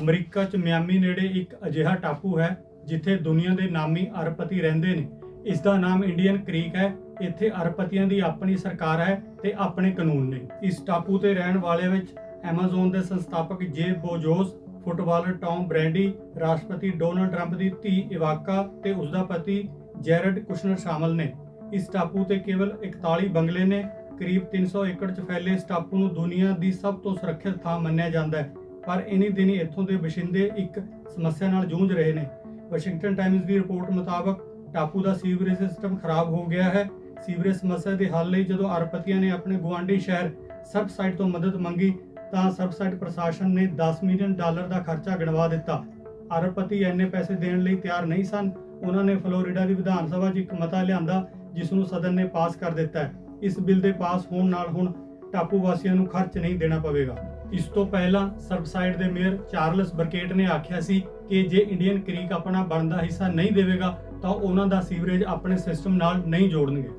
America 'ਚ Miami ਨੇੜੇ ਇੱਕ ਅਜਿਹਾ ਟਾਪੂ ਹੈ, ਜਿੱਥੇ ਦੁਨੀਆ ਦੇ ਨਾਮੀ ਅਰਬਪਤੀ ਰਹਿੰਦੇ ਨੇ। ਇਸ ਦਾ ਨਾਮ ਇੰਡੀਅਨ ਕ੍ਰੀਕ ਹੈ। ਇੱਥੇ ਅਰਬਪਤੀਆਂ ਦੀ ਆਪਣੀ ਸਰਕਾਰ ਹੈ ਤੇ ਆਪਣੇ ਕਾਨੂੰਨ ਨੇ। ਇਸ ਟਾਪੂ ਤੇ ਰਹਿਣ ਵਾਲਿਆਂ ਵਿੱਚ ਐਮਾਜ਼ਨ ਦੇ ਸੰਸਥਾਪਕ Jeff Bezos footballer Tom Brady, ਰਾਸ਼ਟਰਪਤੀ ਡੋਨਲਡ ਟਰੰਪ ਦੀ ਧੀ ਇਵਾਕਾ ਤੇ ਉਸ ਦਾ ਪਤੀ ਜੈਰਡ ਕੁਸ਼ਨਰ ਸ਼ਾਮਲ ਨੇ। ਇਸ ਟਾਪੂ ਤੇ ਕੇਵਲ 41 ਬੰਗਲੇ ਨੇ। ਕਰੀਬ 300 ਏਕੜ 'ਚ ਫੈਲੇ ਇਸ ਟਾਪੂ ਨੂੰ ਦੁਨੀਆ ਦੀ ਸਭ ਤੋਂ ਸੁਰੱਖਿਅਤ ਥਾਂ ਮੰਨਿਆ ਜਾਂਦਾ ਹੈ। ਪਰ ਇਨੀ ਦਿਨੀ ਇੱਥੋਂ ਦੇ ਵਸਿੰਦੇ ਇੱਕ ਸਮੱਸਿਆ ਨਾਲ ਜੂਝ ਰਹੇ ਨੇ। ਵਾਸ਼ਿੰਗਟਨ ਟਾਈਮਜ਼ ਦੀ ਰਿਪੋਰਟ ਮੁਤਾਬਕ ਟਾਪੂ ਦਾ ਸੀਵਰੇਜ ਸਿਸਟਮ ਖਰਾਬ ਹੋ ਗਿਆ ਹੈ। ਸੀਵਰੇਜ ਸਮੱਸਿਆ ਦੇ ਹੱਲ ਲਈ ਜਦੋਂ ਅਰਬਪਤੀਆਂ ਨੇ ਆਪਣੇ ਗੁਆਂਢੀ ਸ਼ਹਿਰ ਸਰਬਸਾਈਡ ਤੋਂ ਮਦਦ ਮੰਗੀ, ਤਾਂ ਸਰਬਸਾਈਡ ਪ੍ਰਸ਼ਾਸਨ ਨੇ 10 ਮਿਲੀਅਨ ਡਾਲਰ ਦਾ ਖਰਚਾ ਗਣਵਾ ਦਿੱਤਾ। ਅਰਬਪਤੀ ਇੰਨੇ ਪੈਸੇ ਦੇਣ ਲਈ ਤਿਆਰ ਨਹੀਂ ਸਨ। ਉਹਨਾਂ ਨੇ ਫਲੋਰੀਡਾ ਦੀ ਵਿਧਾਨ ਸਭਾ 'ਚ ਇੱਕ ਮਤਾ ਲਿਆਂਦਾ, ਜਿਸ ਨੂੰ ਸਦਨ ਨੇ ਪਾਸ ਕਰ ਦਿੱਤਾ ਹੈ। ਇਸ ਬਿੱਲ ਦੇ ਪਾਸ ਹੋਣ ਨਾਲ ਹੁਣ ਟਾਪੂ ਵਾਸੀਆਂ ਨੂੰ ਖਰਚ ਨਹੀਂ ਦੇਣਾ ਪਵੇਗਾ। ਇਸ ਤੋਂ ਪਹਿਲਾਂ ਸਰਬਸਾਈਡ ਦੇ ਮੇਅਰ ਚਾਰਲਸ ਬਰਕੇਟ ਨੇ ਆਖਿਆ ਸੀ ਕਿ ਜੇ ਇੰਡੀਅਨ ਕ੍ਰੀਕ ਆਪਣਾ ਬਣਦਾ ਹਿੱਸਾ ਨਹੀਂ ਦੇਵੇਗਾ, ਤਾਂ ਉਹਨਾਂ ਦਾ ਸੀਵਰੇਜ ਆਪਣੇ ਸਿਸਟਮ ਨਾਲ ਨਹੀਂ ਜੋੜਨਗੇ।